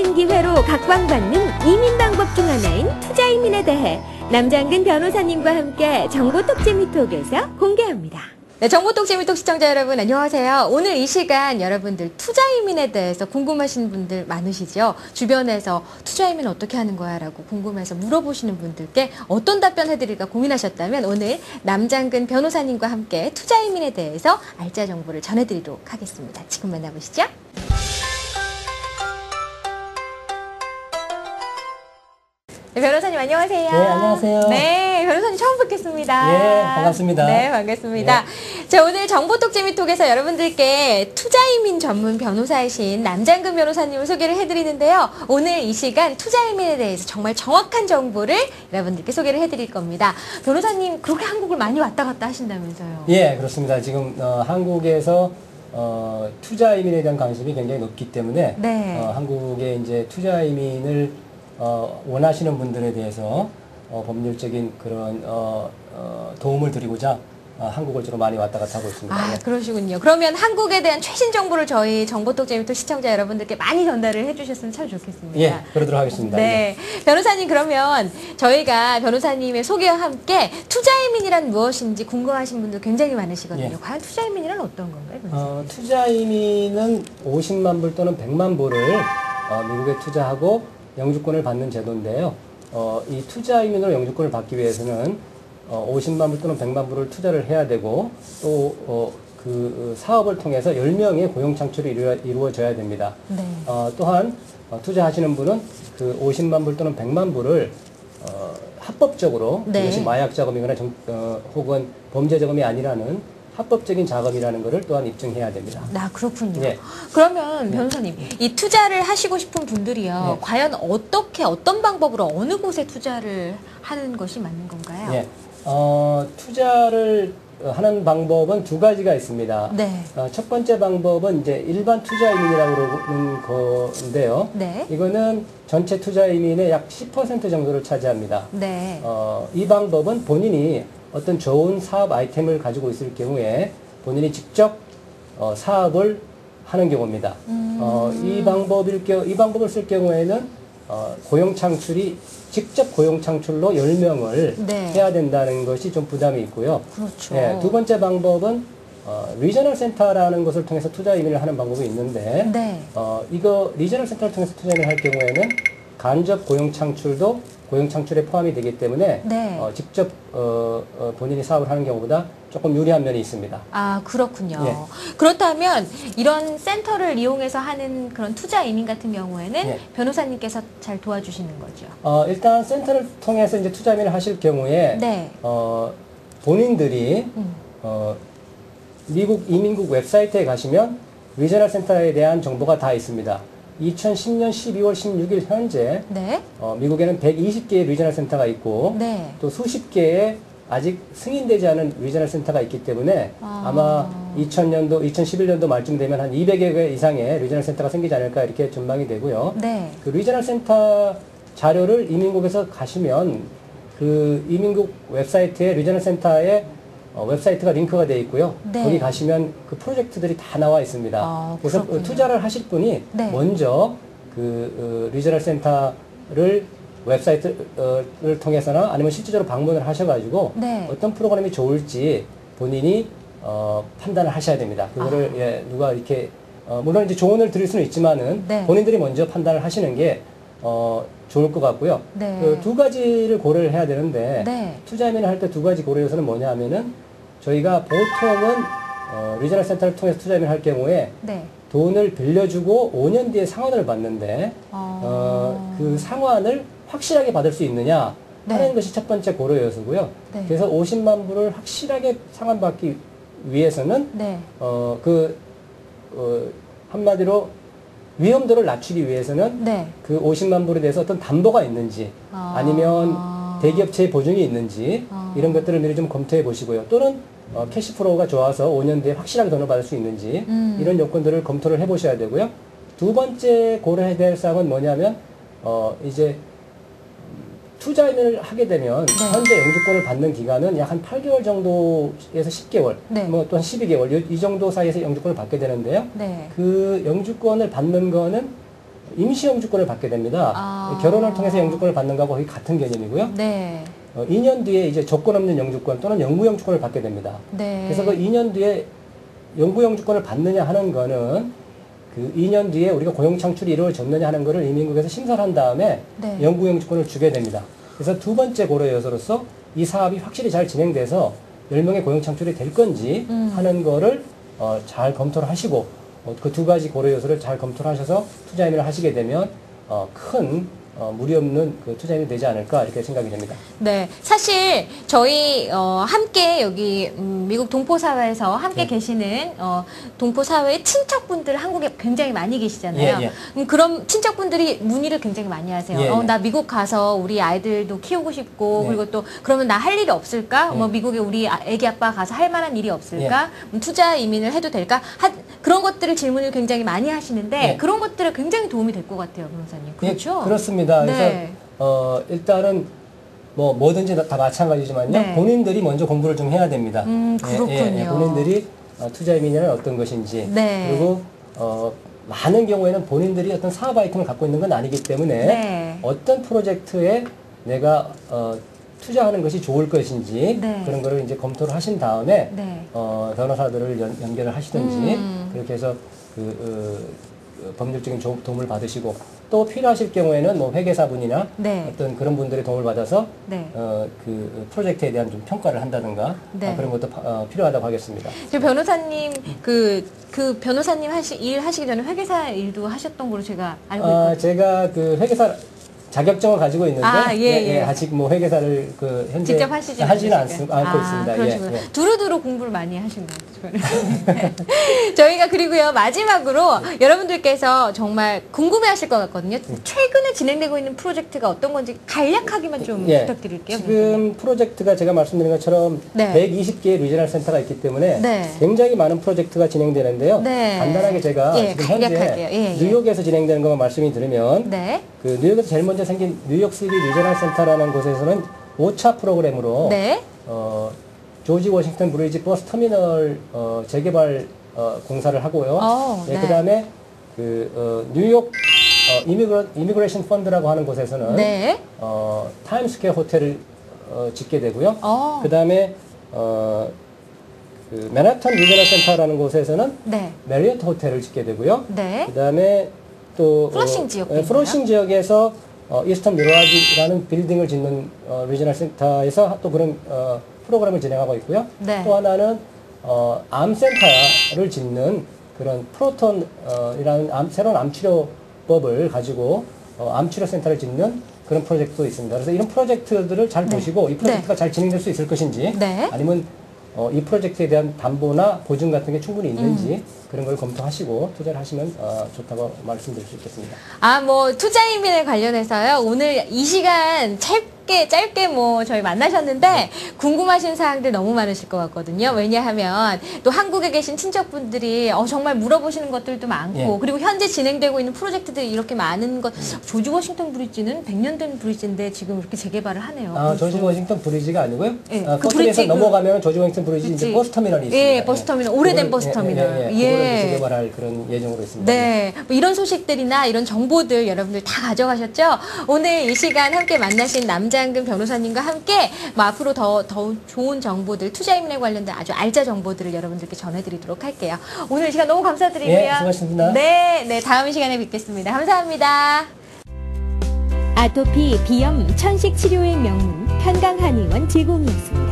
높아진 기회로 각광받는 이민 방법 중 하나인 투자 이민에 대해 남장근 변호사님과 함께 정보 톡 재미톡에서 공개합니다. 네, 정보톡 재미톡 시청자 여러분 안녕하세요. 오늘 이 시간 여러분들 투자 이민에 대해서 궁금하신 분들 많으시죠? 주변에서 투자 이민 어떻게 하는 거야? 라고 궁금해서 물어보시는 분들께 어떤 답변 해드릴까 고민하셨다면 오늘 남장근 변호사님과 함께 투자 이민에 대해서 알짜 정보를 전해드리도록 하겠습니다. 지금 만나보시죠. 네, 변호사님 안녕하세요. 네, 안녕하세요. 네, 변호사님 처음 뵙겠습니다. 예, 반갑습니다. 네, 반갑습니다. 자, 오늘 정보톡 재미톡에서 여러분들께 투자이민 전문 변호사이신 남장근 변호사님을 소개를 해드리는데요. 오늘 이 시간 투자이민에 대해서 정말 정확한 정보를 여러분들께 소개를 해드릴 겁니다. 변호사님 그렇게 한국을 많이 왔다 갔다 하신다면서요? 예, 그렇습니다. 지금 어, 한국에서 어, 투자 이민에 대한 관심이 굉장히 높기 때문에 네. 어, 한국에 이제 투자 이민을 어, 원하시는 분들에 대해서 어, 법률적인 그런 어, 어, 도움을 드리고자 어, 한국을 주로 많이 왔다 갔다 하고 있습니다. 아, 예. 그러시군요. 그러면 한국에 대한 최신 정보를 저희 정보톡 재미톡 시청자 여러분들께 많이 전달을 해주셨으면 참 좋겠습니다. 예, 그러도록 하겠습니다. 예. 네. 변호사님, 그러면 저희가 변호사님의 소개와 함께 투자이민이란 무엇인지 궁금하신 분들 굉장히 많으시거든요. 예. 과연 투자이민이란 어떤 건가요? 어, 투자 이민은 50만 불 또는 100만 불을 어, 미국에 투자하고 영주권을 받는 제도인데요. 어, 이 투자 이민으로 영주권을 받기 위해서는 어, 50만 불 또는 100만 불을 투자를 해야 되고 또 어, 그 사업을 통해서 10명의 고용 창출이 이루어, 이루어져야 됩니다. 네. 어, 또한 어, 투자하시는 분은 그 50만 불 또는 100만 불을 어, 합법적으로 네. 이것이 마약 자금이거나 정, 어, 혹은 범죄 자금이 아니라는 합법적인 자금이라는 것을 또한 입증해야 됩니다. 나 그렇군요. 예. 그러면 변호사님, 이 투자를 하시고 싶은 분들이요. 예. 과연 어떻게, 어떤 방법으로 어느 곳에 투자를 하는 것이 맞는 건가요? 예, 어, 투자를 하는 방법은 두 가지가 있습니다. 네. 어, 첫 번째 방법은 이제 일반 투자이민이라고 그러는 건데요. 네. 이거는 전체 투자이민의 약 10% 정도를 차지합니다. 네. 어, 이 방법은 본인이 어떤 좋은 사업 아이템을 가지고 있을 경우에 본인이 직접 어, 사업을 하는 경우입니다. 음. 어, 이 방법일 경우, 이 방법을 쓸 경우에는 어, 고용 창출이 직접 고용 창출로 10명을 네. 해야 된다는 것이 좀 부담이 있고요. 그렇죠. 예, 두 번째 방법은 어, 리저널 센터라는 것을 통해서 투자 이민을 하는 방법이 있는데 네. 어, 이거 리저널 센터를 통해서 투자를 할 경우에는 간접 고용 창출도 고용 창출에 포함이 되기 때문에 네. 어, 직접 어, 어, 본인이 사업을 하는 경우보다 조금 유리한 면이 있습니다. 아, 그렇군요. 예. 그렇다면 이런 센터를 이용해서 하는 그런 투자 이민 같은 경우에는 예. 변호사님께서 잘 도와주시는 거죠. 어, 일단 센터를 통해서 이제 투자 이민을 하실 경우에 네. 어, 본인들이 음. 어, 미국 이민국 웹사이트에 가시면 리저널 센터에 대한 정보가 다 있습니다. 2010년 12월 16일 현재 네. 어, 미국에는 120개의 리저널 센터가 있고 네. 또 수십 개의 아직 승인되지 않은 리저널 센터가 있기 때문에 아. 아. 마 2000년도, 2011년도 말쯤 되면 한 200여 개 이상의 리저널 센터가 생기지 않을까 이렇게 전망이 되고요. 네. 그 리저널 센터 자료를 이민국에서 가시면 그 이민국 웹사이트에 리저널 센터에 어, 웹사이트가 링크가 되어 있고요. 네. 거기 가시면 그 프로젝트들이 다 나와 있습니다. 아, 그래서 그렇군요. 투자를 하실 분이 네. 먼저 그 어, 리저널 센터를 웹사이트를 통해서나 아니면 실질적으로 방문을 하셔가지고 네. 어떤 프로그램이 좋을지 본인이 어, 판단을 하셔야 됩니다. 그거를 예, 누가 이렇게 어, 물론 이제 조언을 드릴 수는 있지만은 네. 본인들이 먼저 판단을 하시는 게 어, 좋을 것 같고요. 네. 그두 가지를 고려를 해야 되는데 네. 투자면을 할때 두 가지 고려 요소는 뭐냐 하면은 저희가 보통은 어, 리저널 센터를 통해서 투자면을 할 경우에 네. 돈을 빌려주고 5년 뒤에 상환을 받는데 어. 어, 그 상환을 확실하게 받을 수 있느냐 하는 네. 것이 첫 번째 고려 요소고요. 네. 그래서 50만 불을 확실하게 상환받기 위해서는 네. 어, 그 어, 한마디로 위험도를 낮추기 위해서는 네. 그 50만 불에 대해서 어떤 담보가 있는지 아. 아니면 대기업체의 보증이 있는지 아. 이런 것들을 미리 좀 검토해 보시고요. 또는 어, 캐시프로가 좋아서 5년 뒤에 확실하게 돈을 받을 수 있는지 음. 이런 요건들을 검토를 해 보셔야 되고요. 두 번째 고려해야 될 사항은 뭐냐면 어, 이제 투자인을 하게 되면 네. 현재 영주권을 받는 기간은 약 한 8개월 정도에서 10개월, 네. 뭐 또한 12개월 이- 이 정도 사이에서 영주권을 받게 되는데요. 네. 그 영주권을 받는 거는 임시 영주권을 받게 됩니다. 아. 결혼을 통해서 영주권을 받는 거하고 거의 같은 개념이고요. 네. 어, 2년 뒤에 이제 조건 없는 영주권 또는 영구 영주권을 받게 됩니다. 네. 그래서 그 2년 뒤에 영구 영주권을 받느냐 하는 거는 그 2년 뒤에 우리가 고용 창출이 이루어졌느냐 하는 거를 이민국에서 심사를 한 다음에 네. 영구 영주권을 주게 됩니다. 그래서 두 번째 고려 요소로서 이 사업이 확실히 잘 진행돼서 10명의 고용 창출이 될 건지 음. 하는 거를 어, 잘 검토를 하시고 그두 가지 고려 요소를 잘 검토를 하셔서 투자임을 하시게 되면 어, 큰 어, 무리 없는 그 투자임이 되지 않을까 이렇게 생각이 됩니다. 네, 사실 저희 어, 함께 여기 음, 미국 동포사회에서 함께 네. 계시는 어, 동포사회의 친척분들 한국에 굉장히 많이 계시잖아요. 예, 예. 음, 그럼 친척분들이 문의를 굉장히 많이 하세요. 예, 어, 예. 나 미국 가서 우리 아이들도 키우고 싶고 네. 그리고 또 그러면 나 할 일이 없을까? 네. 뭐 미국에 우리 아- 애기 아빠 가서 할 만한 일이 없을까? 음, 투자 이민을 해도 될까? 하, 그런 것들을 질문을 굉장히 많이 하시는데 네. 그런 것들이 굉장히 도움이 될 것 같아요, 변호사님. 그렇죠? 예, 그렇습니다. 그래서 네. 어, 일단은 뭐 뭐든지 다, 다 마찬가지지만요. 네. 본인들이 먼저 공부를 좀 해야 됩니다. 음, 예, 예, 예, 그렇군요. 본인들이 어, 투자 이민이란 어떤 것인지 네. 그리고 어, 많은 경우에는 본인들이 어떤 사업 아이템을 갖고 있는 건 아니기 때문에 네. 어떤 프로젝트에 내가 어, 투자하는 것이 좋을 것인지 네. 그런 거를 이제 검토를 하신 다음에 네. 어, 변호사들을 연, 결을 하시든지 음. 그렇게 해서 그 어, 어, 법률적인 조- 도움을 받으시고 또 필요하실 경우에는 뭐 회계사분이나 네. 어떤 그런 분들의 도움을 받아서 네. 어, 그 프로젝트에 대한 좀 평가를 한다든가 네. 어, 그런 것도 파- 어, 필요하다고 하겠습니다. 저 변호사님 그, 그 변호사님 하시, 일 하시기 전에 회계사 일도 하셨던 걸로 제가 알고 아, 있거든요. 제가 그 회계사 자격증을 가지고 있는데 아, 예, 예. 아직 뭐 회계사를 그 현재 직접 하시지 하지는. 않, 않고 아, 있습니다. 그러시구나. 예, 예. 두루두루 공부를 많이 하신 것 같아요. 저희가 그리고요 마지막으로 여러분들께서 정말 궁금해하실 것 같거든요. 최근에 진행되고 있는 프로젝트가 어떤 건지 간략하기만 좀 예. 부탁드릴게요. 지금 프로젝트가 제가 말씀드린 것처럼 네. 120개의 리저널 센터가 있기 때문에 네. 굉장히 많은 프로젝트가 진행되는데요. 네. 간단하게 제가 예, 지금 현재. 예, 예. 뉴욕에서 진행되는 것만 말씀이 드리면 네, 그 뉴욕에서 제일 먼저 생긴 뉴욕 시티 리저널 센터라는 곳에서는 5차 프로그램으로 네, 어, 조지 워싱턴 브리지 버스 터미널 어, 재개발 어, 공사를 하고요. 어, 예, 네. 그다음에 그 어, 뉴욕 어, 이미그레, 이미그레이션 펀드라고 하는 곳에서는 네. 어, 타임스퀘어 호텔을 어, 짓게 되고요. 어. 그다음에 어, 그 맨하탄 리저널 센터라는 곳에서는 네, 메리어트 호텔을 짓게 되고요. 네. 그다음에 또 플러싱 어, 지역도 예, 플러싱 지역에서 어, 이스턴 미러아지라는 빌딩을 짓는 어, 리저널 센터에서 또 그런 어, 프로그램을 진행하고 있고요. 네. 또 하나는 어, 암센터를 짓는 그런 프로톤이라는 암, 새로운 암치료법을 가지고 어, 암치료 센터를 짓는 그런 프로젝트도 있습니다. 그래서 이런 프로젝트들을 잘 보시고 이 프로젝트가 잘 진행될 수 있을 것인지 네. 아니면 어, 이 프로젝트에 대한 담보나 보증 같은 게 충분히 있는지 음. 그런 걸 검토하시고 투자를 하시면 어, 좋다고 말씀드릴 수 있겠습니다. 아, 뭐, 투자이민에 관련해서요. 오늘 이 시간 짧게, 짧게 뭐, 저희 만나셨는데, 궁금하신 사항들 너무 많으실 것 같거든요. 왜냐하면, 또 한국에 계신 친척분들이, 어, 정말 물어보시는 것들도 많고, 예. 그리고 현재 진행되고 있는 프로젝트들이 이렇게 많은 것, 조지 워싱턴 브리지는 100년 된 브리지인데, 지금 이렇게 재개발을 하네요. 아, 조지 워싱턴 브리지가 아니고요. 예, 아, 그 브리지, 그- 넘어가면 조지 워싱턴 브리지 이제 그치. 버스 터미널이 있습니다. 예, 버스 터미널. 오래된 버스 터미널. 예, 예, 예. 예. 그거를 이제 개발할 그런 예정으로 있습니다. 네, 뭐 이런 소식들이나 이런 정보들 여러분들 다 가져가셨죠? 오늘 이 시간 함께 만나신 남 장근 변호사님과 함께 뭐 앞으로 더, 더 좋은 정보들, 투자임에 관련된 아주 알짜 정보들을 여러분들께 전해드리도록 할게요. 오늘 이 시간 너무 감사드리고요. 예, 수고하셨습니다. 네, 네, 다음 시간에 뵙겠습니다. 감사합니다. 아토피, 비염, 천식 치료의 명문 한강 한의원 제공이었습니다.